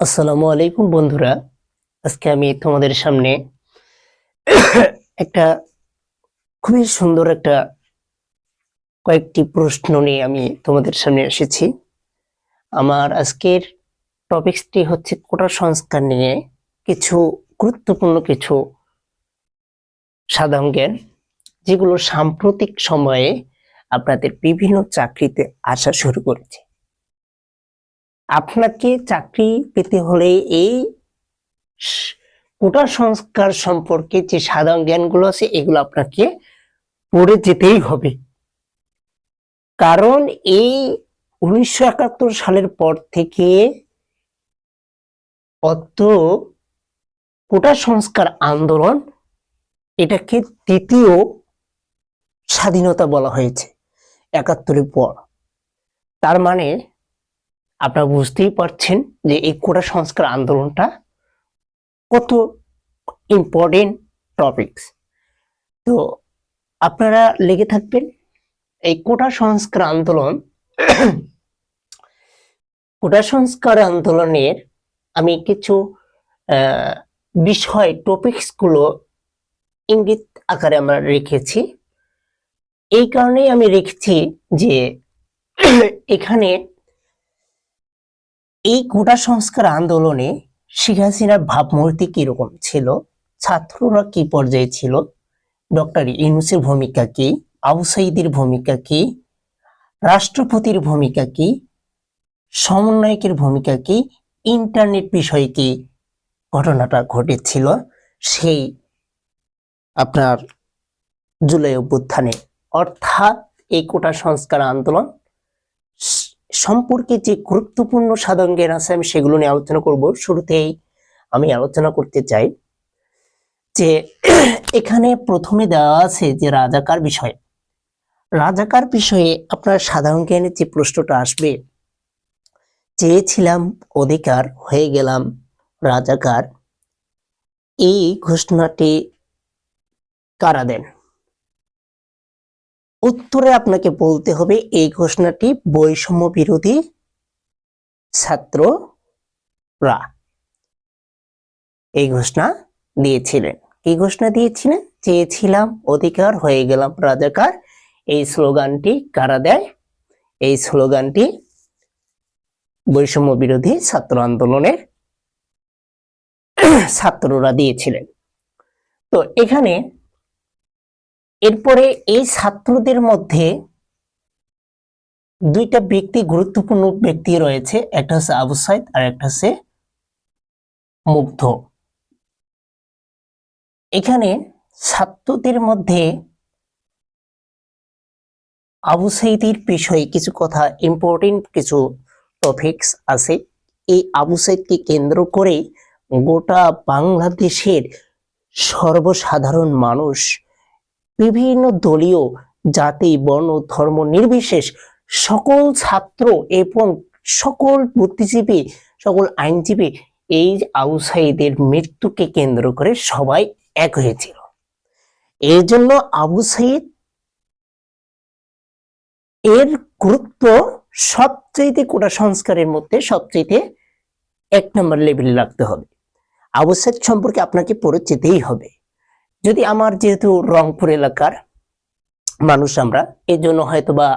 আসসালামু আলাইকুম বন্ধুরা। আজকে আমি তোমাদের সামনে একটা খুবই সুন্দর একটা কয়েকটি প্রশ্ন নিয়ে আমি তোমাদের সামনে এসেছি। আমার আজকের টপিকসটি হচ্ছে কোটা সংস্কার নিয়ে কিছু গুরুত্বপূর্ণ কিছু সাধারণ জ্ঞান যেগুলো সাম্প্রতিক সময়ে আপনাদের বিভিন্ন চাকরিতে আসা শুরু করেছে। আপনাকে চাকরি পেতে হলে এই কোটা সংস্কার সম্পর্কে যে সাধারণ জ্ঞানগুলো আছে, এগুলো আপনাকে পড়ে যেতেই হবে। কারণ এই উনিশশো একাত্তর সালের পর থেকে অত কোটা সংস্কার আন্দোলন, এটাকে তৃতীয় স্বাধীনতা বলা হয়েছে একাত্তরের পর। তার মানে আপনারা বুঝতেই পারছেন যে এই কোটা সংস্কার আন্দোলনটা কত ইম্পর্টেন্ট টপিকস তো আপনারা লেগে থাকবেন, এই কোটা সংস্কার আন্দোলন কোটা সংস্কার আন্দোলনের আমি কিছু বিষয় টপিকসগুলো ইঙ্গিত আকারে আমরা রেখেছি। এই কারণেই আমি রেখেছি যে এখানে এই কোটা সংস্কার আন্দোলনে শেখ হাসিনার ভাবমূর্তি কীরকম ছিল? ছাত্ররা কি পর্যায়ে ছিল? ডক্টর ইউনুসের ভূমিকা কি? আবু সাইদের ভূমিকা কি? রাষ্ট্রপতির ভূমিকা কি? সমন্বয়কের ভূমিকা কি? ইন্টারনেট বিষয়ে কি ঘটনাটা ঘটেছিল? সেই আপনার জুলাই অভ্যুত্থানে, অর্থাৎ এই কোটা সংস্কার আন্দোলন সম্পর্কে যে গুরুত্বপূর্ণ সাধারণ জ্ঞান আছে আমি সেগুলো নিয়ে আলোচনা করব। শুরুতেই আমি আলোচনা করতে চাই যে এখানে প্রথমে দেওয়া আছে যে রাজাকার বিষয়ে। রাজাকার বিষয়ে আপনার সাধারণ জ্ঞানের যে প্রশ্নটা আসবে, চেয়েছিলাম, অধিকার হয়ে গেলাম, রাজাকার, এই ঘোষণাটি কারা দেন? উত্তরে আপনাকে বলতে হবে এই ঘোষণাটি বৈষম্য বিরোধী ছাত্ররা এই ঘোষণা দিয়েছিলেন। কি ঘোষণা দিয়েছিলেন? চেয়েছিলাম অধিকার, হয়ে গেলাম রাজাকার। এই স্লোগানটি কারা দেয়? এই স্লোগানটি বৈষম্য বিরোধী ছাত্র আন্দোলনের ছাত্ররা দিয়েছিলেন। তো এখানে এরপরে এই ছাত্রদের মধ্যে দুইটা ব্যক্তি, গুরুত্বপূর্ণ ব্যক্তি রয়েছে। একটা হচ্ছে আবু সাইদ আর একটা হচ্ছে মুগ্ধ। এখানে ছাত্রদের মধ্যে আবু সাইদের বিষয়ে কিছু কথা ইম্পর্টেন্ট কিছু টপিকস আছে। এই আবু সাইদকে কেন্দ্র করে গোটা বাংলাদেশের সর্বসাধারণ মানুষ বিভিন্ন দলীয় জাতি, বর্ণ, ধর্ম নির্বিশেষ সকল ছাত্র এবং সকল বুদ্ধিজীবী, সকল আইনজীবী এই আবু সাইদের মৃত্যুকে কেন্দ্র করে সবাই এক হয়েছিল। এর জন্য আবু সাইদ এর গুরুত্ব সবচেয়ে কোটা সংস্কারের মধ্যে সবচেয়ে এক নম্বর লেভেলে রাখতে হবে। আবু সাইদ সম্পর্কে আপনাকে পড়ে যেতেই হবে। যদি আমার যেহেতু রংপুর এলাকার মানুষ আমরা এই জন্য হয়তোবা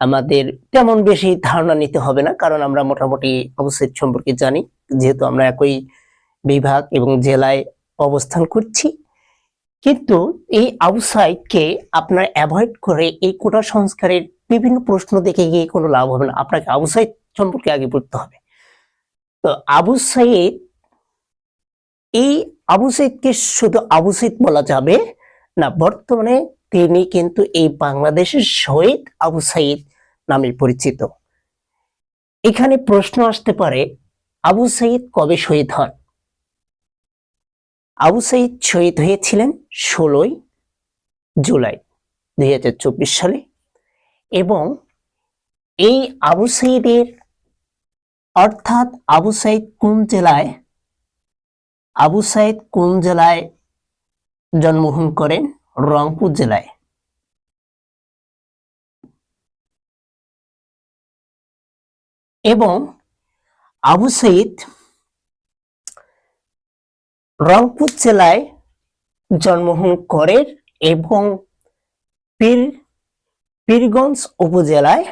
আমাদের তেমন বেশি ধারণা নিতে হবে না, কারণ আমরা মোটামুটি অবস্থিত সম্পর্কে জানি, যেহেতু আমরা একই বিভাগ এবং জেলায় অবস্থান করছি। কিন্তু এই আউটসাইডকে আপনার অ্যাভয়েড করে এই কোটা সংস্কারের বিভিন্ন প্রশ্ন দেখে গিয়ে কোনো লাভ হবে না, আপনাকে আবু সাইদ সম্পর্কে আগে পড়তে হবে। তো আবু সাইদ এই আবু সাইদকে শুধু আবু সাইদ বলা যাবে না, বর্তমানে তিনি কিন্তু এই বাংলাদেশের শহীদ আবু সাইদ নামে পরিচিত। এখানে প্রশ্ন আসতে পারে, আবু সাইদ কবে শহীদ হন? আবু সাইদ শহীদ হয়েছিলেন ষোলোই জুলাই দুই হাজার চব্বিশ সালে এবং এই আবু সাইদের অর্থাৎ আবু সাইদ কোন জেলায় আবু সাইদ কোন জেলায় জন্মগ্রহণ করেন? রংপুর জেলায়। এবং আবু সঈদ রংপুর জেলায় জন্মগ্রহণ করেন এবং পীর, পীরগঞ্জ উপজেলায়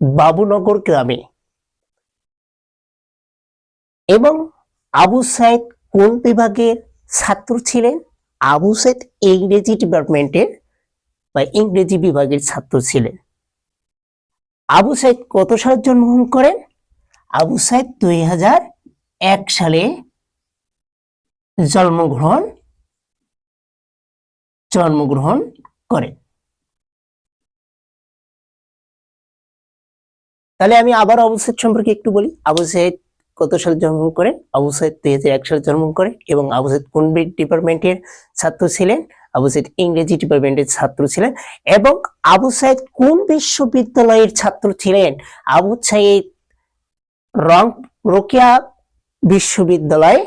বাবুনগর গ্রামে। এবং আবু সাইদ কোন বিভাগের ছাত্র ছিলেন? আবু সাইদ ইংরেজি ডিপার্টমেন্টের বা ইংরেজি বিভাগের ছাত্র ছিলেন। আবু সাইদ কত সালে জন্মগ্রহণ করেন? আবু সাইদ দুই হাজার এক সালে জন্মগ্রহণ জন্মগ্রহণ করেন। তাহলে আমি আবার আবু সাইদ সম্পর্কে একটু বলি। আবু সাইদ কত সালে জন্মগ্রহণ করেন আবু সাইদ দুই হাজার এক সালে জন্মগ্রহণ করেন এবং আবু সাইদ কোন ডিপার্টমেন্টের ছাত্র ছিলেন, আবু সাইদ ইংরেজি ডিপার্টমেন্টের ছাত্র ছিলেন এবং আবু সাইদ কোন বিশ্ববিদ্যালয়ের ছাত্র ছিলেন? আবু সাইদ রং, রোকেয়া বিশ্ববিদ্যালয়ে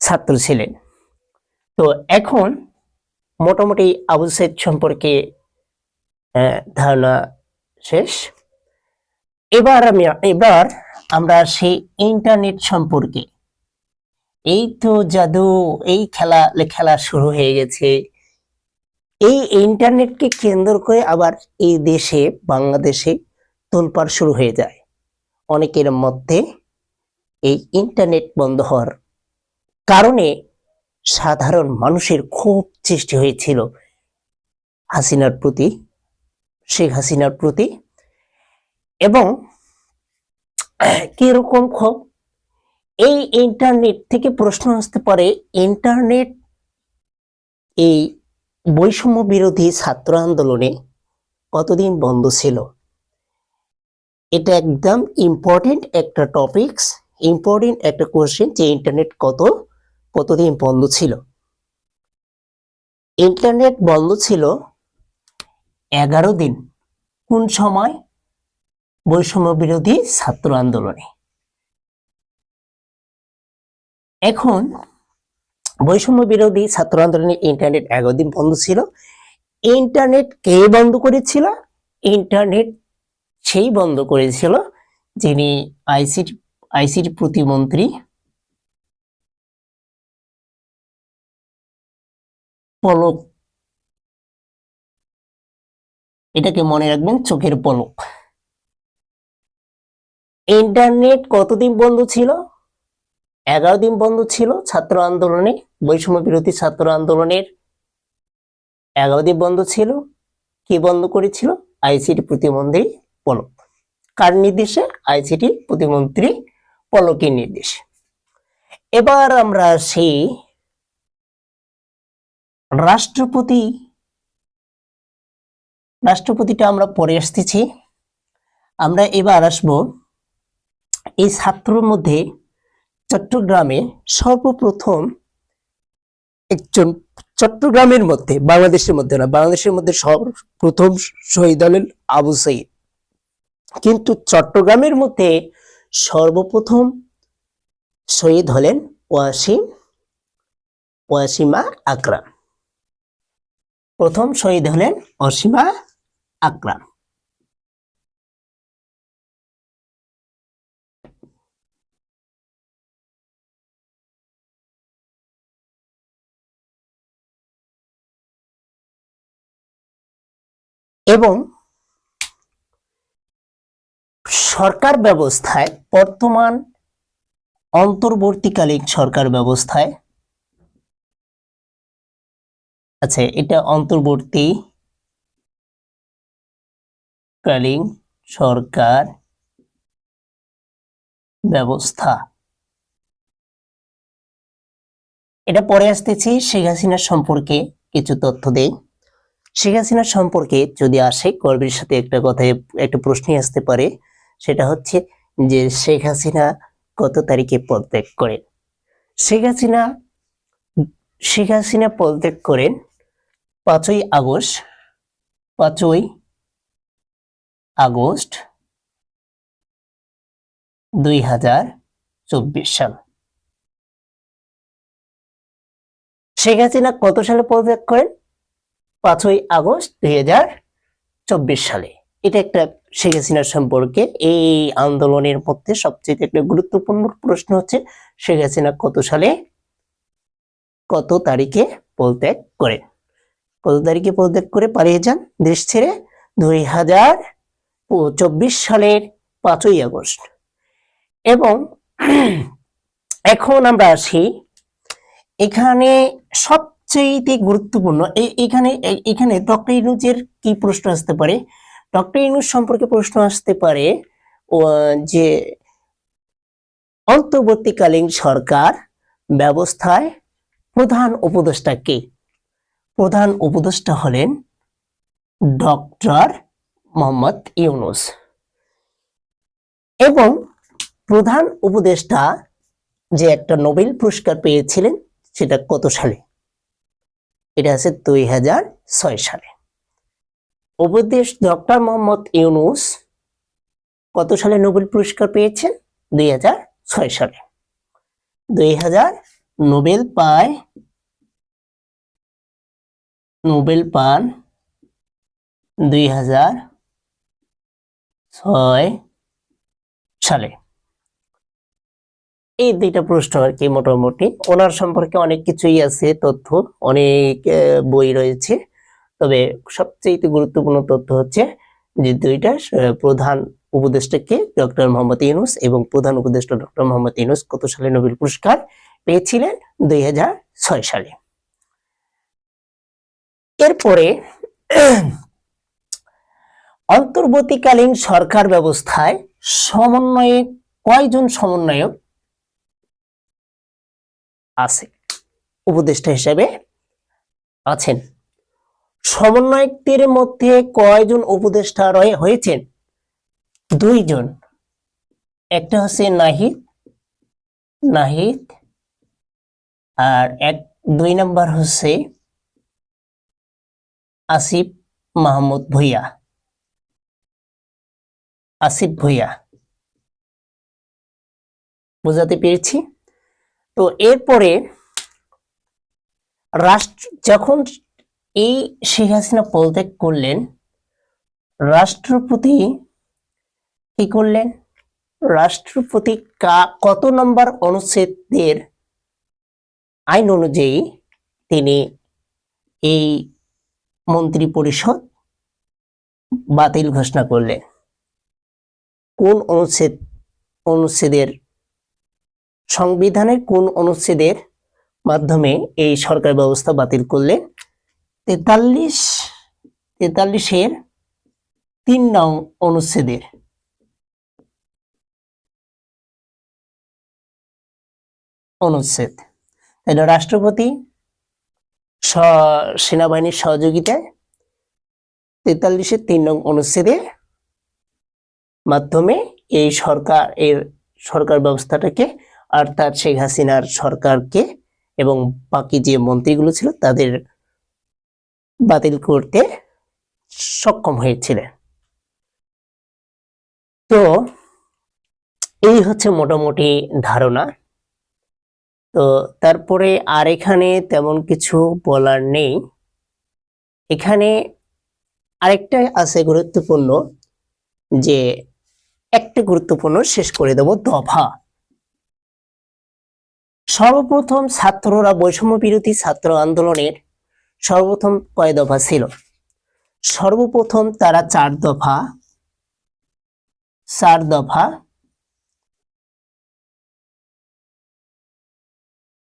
ছাত্র ছিলেন। তো এখন মোটামুটি আবু সাইদ সম্পর্কে ধারণা শেষ। এবার আমি, এবার আমরা সেই ইন্টারনেট সম্পর্কে। এই তো জাদু, এই খেলা খেলা শুরু হয়ে গেছে। এই ইন্টারনেটকে কেন্দ্র করে আবার এই দেশে, বাংলাদেশে তোলপাড় শুরু হয়ে যায়। অনেকের মধ্যে এই ইন্টারনেট বন্ধ হওয়ার কারণে সাধারণ মানুষের খুব সৃষ্টি হয়েছিল। হাসিনার প্রতি, শেখ হাসিনার প্রতি এবং কীরকম ক্ষোভ এই ইন্টারনেট থেকে প্রশ্ন আসতে পারে ইন্টারনেট এই বৈষম্য বিরোধী ছাত্র আন্দোলনে কতদিন বন্ধ ছিল? এটা একদম ইম্পর্টেন্ট একটা টপিকস ইম্পর্টেন্ট একটা কোশ্চেন যে ইন্টারনেট কত, কতদিন বন্ধ ছিল? ইন্টারনেট বন্ধ ছিল এগারো দিন। কোন সময়? বৈষম্য বিরোধী ছাত্র আন্দোলনে। এখন বৈষম্য বিরোধী ছাত্র আন্দোলনে ইন্টারনেট এগারো দিন বন্ধ ছিল। ইন্টারনেট কে বন্ধ করেছিল? ইন্টারনেট সেই বন্ধ করেছিল যিনি আইসিটি আইসিটি প্রতিমন্ত্রী। পলক। এটাকে মনে রাখবেন চোখের পলক। ইন্টারনেট কতদিন বন্ধ ছিল? এগারো দিন বন্ধ ছিল ছাত্র আন্দোলনে, বৈষম্য বিরোধী ছাত্র আন্দোলনের। এগারো দিন বন্ধ ছিল, কি বন্ধ করেছিল? আইসিটি প্রতিমন্ত্রী পলক। কার নির্দেশে? আইসিটি প্রতিমন্ত্রী পলকের নির্দেশে। এবার আমরা সেই রাষ্ট্রপতি। রাষ্ট্রপতিটা আমরা পরে আসতেছি। আমরা এবার আসব এই ছাত্রর মধ্যে চট্টগ্রামে সর্বপ্রথম একজন, চট্টগ্রামের মধ্যে, বাংলাদেশের মধ্যে না, বাংলাদেশের মধ্যে সর্বপ্রথম শহীদ হলেন আবু সাইদ। কিন্তু চট্টগ্রামের মধ্যে সর্বপ্রথম শহীদ হলেন ওয়াসিম, ওয়াসিমা আকরাম। প্রথম শহীদ হলেন অসীমা আকরাম। এবং সরকার ব্যবস্থায় বর্তমান অন্তর্বর্তীকালীন সরকার ব্যবস্থায় আচ্ছা এটা অন্তর্বর্তী কালীন সরকার ব্যবস্থা। এটা পরে আসতেছি, শেখ হাসিনার সম্পর্কে কিছু তথ্য দেই। শেখ হাসিনা সম্পর্কে যদি আসে গর্বের সাথে একটা কথায় একটা প্রশ্নই আসতে পারে, সেটা হচ্ছে যে শেখ হাসিনা কত তারিখে পদত্যাগ করেন? শেখ হাসিনা শেখ হাসিনা পদত্যাগ করেন পাঁচই আগস্ট পাঁচই আগস্ট দুই হাজার চব্বিশ সাল। শেখ হাসিনা কত সালে পদত্যাগ করেন? পাঁচই আগস্ট দুই চব্বিশ সালে। এটা একটা শেখ হাসিনার সম্পর্কে এই আন্দোলনের মধ্যে সবচেয়ে একটা গুরুত্বপূর্ণ প্রশ্ন হচ্ছে, শেখ হাসিনা কত সালে কত তারিখে পদত্যাগ করেন? কত তারিখে পদত্যাগ করে পালিয়ে যান দেশ ছেড়ে? দুই হাজার চব্বিশ সালের পাঁচই আগস্ট। এবং এখন আমরা আসি এখানে সবচেয়ে গুরুত্বপূর্ণ। এখানে এখানে ডক্টর ইনুজের কি প্রশ্ন আসতে পারে? ডক্টর ইনুজ সম্পর্কে প্রশ্ন আসতে পারে যে অন্তর্বর্তীকালীন সরকার ব্যবস্থায় প্রধান উপদেষ্টা কে? প্রধান উপদেষ্টা হলেন ডক্টর মোহাম্মদ ইউনুস। এবং প্রধান উপদেষ্টা যে একটা নোবেল পুরস্কার পেয়েছিলেন সেটা কত সালে? এটা আছে দুই হাজার ছয় সালে। উপদেশ ডক্টর মোহাম্মদ ইউনুস কত সালে নোবেল পুরস্কার পেয়েছেন? দুই হাজার ছয় সালে। দুই হাজার নোবেল পায়, নোবেল পান দুই হাজার ছয় সালে। এই দুইটা প্রশ্ন আর কি মোটামুটি। ওনার সম্পর্কে অনেক কিছুই আছে, তথ্য, অনেক বই রয়েছে। তবে সবচেয়ে গুরুত্বপূর্ণ তথ্য হচ্ছে যে দুইটা প্রধান উপদেষ্টাকে ডক্টর মোহাম্মদ ইউনুস এবং প্রধান উপদেষ্টা ডক্টর মোহাম্মদ ইউনুস কত সালে নোবেল পুরস্কার পেয়েছিলেন? দুই ছয় সালে। এরপরে অন্তর্বর্তীকালীন সরকার ব্যবস্থায় সমন্বয়ে কয়জন সমন্বয়ক আছে। উপদেষ্টা হিসেবে আছেন। সমন্বয়কদের মধ্যে কয়জন উপদেষ্টা রয়ে হয়েছেন? দুইজন। একটা হচ্ছে নাহিদ নাহিদ, আর এক, দুই নাম্বার হচ্ছে আসিফ মাহমুদ ভুইয়া। আসিফ ভুইয়া। বোঝাতে পেরেছি? তো এরপরে রাষ্ট্র, যখন এই শেখ হাসিনা পদত্যাগ করলেন, রাষ্ট্রপতি কি করলেন? রাষ্ট্রপতি কত নম্বর অনুচ্ছেদের আইন অনুযায়ী তিনি এই মন্ত্রী পরিষদ বাতিল ঘোষণা করলেন। কোন অনুচ্ছেদ, অনুচ্ছেদের সংবিধানের কোন অনুচ্ছেদের মাধ্যমে এই সরকার ব্যবস্থা বাতিল করলেন তেতাল্লিশ, তেতাল্লিশের তিন নং অনুচ্ছেদের। অনুচ্ছেদ। তাহলে রাষ্ট্রপতি সেনাবাহিনীর সহযোগিতায় তেতাল্লিশের তিন নং অনুচ্ছেদের মাধ্যমে এই সরকার, এর সরকার ব্যবস্থাটাকে অর্থাৎ শেখ হাসিনার সরকারকে এবং বাকি যে মন্ত্রীগুলো ছিল তাদের বাতিল করতে সক্ষম হয়েছিলেন। তো এই হচ্ছে মোটামুটি ধারণা। তো তারপরে আর এখানে তেমন কিছু বলার নেই। এখানে আরেকটা আছে গুরুত্বপূর্ণ যে, একটা গুরুত্বপূর্ণ শেষ করে দেব দফা। সর্বপ্রথম ছাত্ররা বৈষম্য বিরোধী ছাত্র আন্দোলনের সর্বপ্রথম কয় দফা ছিল? সর্বপ্রথম তারা চার দফা চার দফা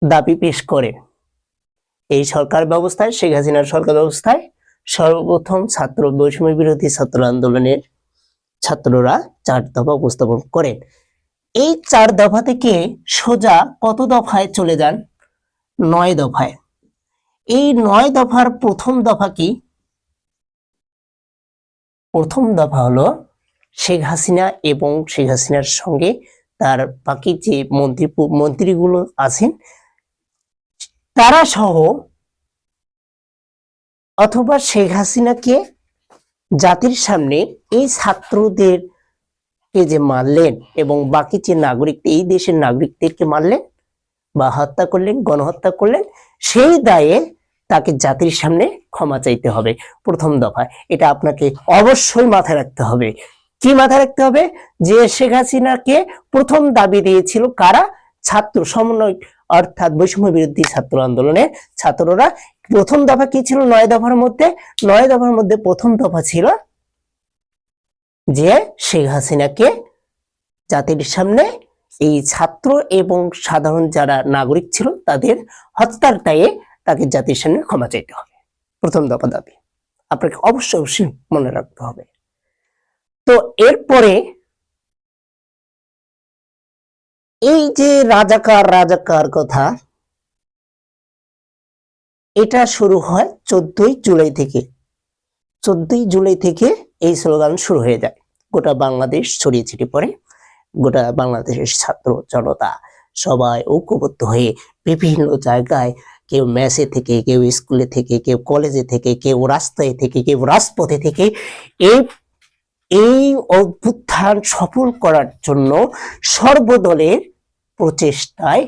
দাবি পেশ করে। এই সরকার ব্যবস্থায়, শেখ হাসিনার সরকার ব্যবস্থায় সর্বপ্রথম ছাত্র বৈষম্য বিরোধী ছাত্র আন্দোলনের ছাত্ররা চার দফা উপস্থাপন করেন। এই চার দফা থেকে সোজা কত দফায় চলে যান? নয় দফায়। এই নয় দফার প্রথম দফা কি? প্রথম দফা হলো শেখ হাসিনা এবং শেখ হাসিনার সঙ্গে তার বাকি যে মন্ত্রী, মন্ত্রীগুলো আছেন, তারা সহ অথবা শেখ হাসিনাকে জাতির সামনে এই ছাত্রদের কে যে মারলেন এবং বাকি যে নাগরিক, এই দেশের নাগরিকদেরকে মারলেন বা হত্যা করলেন, গণহত্যা করলেন, সেই দায়ে তাকে জাতির সামনে ক্ষমা চাইতে হবে। প্রথম দফায় এটা আপনাকে অবশ্যই মাথায় রাখতে হবে। কি মাথায় রাখতে হবে? যে শেখ হাসিনাকে প্রথম দাবি দিয়েছিল কারা? ছাত্র সমন্বয়, অর্থাৎ বৈষম্য বিরোধী ছাত্র আন্দোলনে ছাত্ররা। প্রথম দফা কি ছিল? নয় দফার মধ্যে, নয় দফার মধ্যে প্রথম দফা ছিল যে শেখ হাসিনাকে জাতির সামনে এই ছাত্র এবং সাধারণ যারা নাগরিক ছিল তাদের হত্যার দায়ে তাকে জাতির সামনে ক্ষমা চাইতে হবে। প্রথম দফা দাবি। আপনাকে অবশ্যই অবশ্যই মনে রাখতে হবে। তো এরপরে এই যে রাজাকার রাজাকার কথা, এটা শুরু হয় চোদ্দই জুলাই থেকে। চোদ্দই জুলাই থেকে এই স্লোগান শুরু হয়ে যায়। গোটা বাংলাদেশ ছড়িয়ে ছিটিয়ে পড়ে। গোটা বাংলাদেশের ছাত্র জনতা সবাই ঐক্যবদ্ধ হয়ে বিভিন্ন জায়গায় কেউ মেসে থেকে, কেউ স্কুলে থেকে, কেউ কলেজে থেকে, কেউ রাস্তায় থেকে, কেউ রাজপথে থেকে এই এই অভ্যুত্থান সফল করার জন্য সর্বদলের প্রচেষ্টায়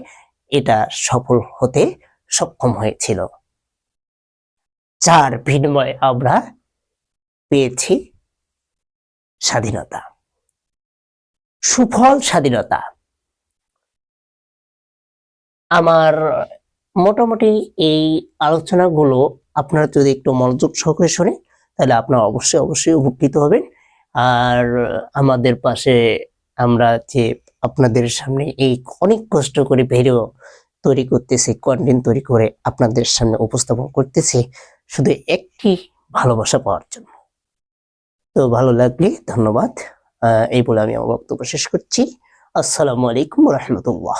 এটা সফল হতে সক্ষম হয়েছিল। যার বিনিময়ে আমরা পেয়েছি স্বাধীনতা। সুফল স্বাধীনতা। আমার মোটামুটি এই আলোচনাগুলো আপনারা যদি একটু মনোযোগ সহকারে শোনেন, তাহলে আপনারা অবশ্যই অবশ্যই উপকৃত হবেন। আর আমাদের পাশে আমরা যে আপনাদের সামনে এই অনেক কষ্ট করে ভিডিও তৈরি করতেছি কন্টেন্ট তৈরি করে আপনাদের সামনে উপস্থাপন করতেছি, শুধু একটি ভালোবাসা পাওয়ার জন্য। তো ভালো লাগলে ধন্যবাদ। এই বলে আমি আমার বক্তব্য শেষ করছি। আসসালামু আলাইকুম রহমতুল্লাহ।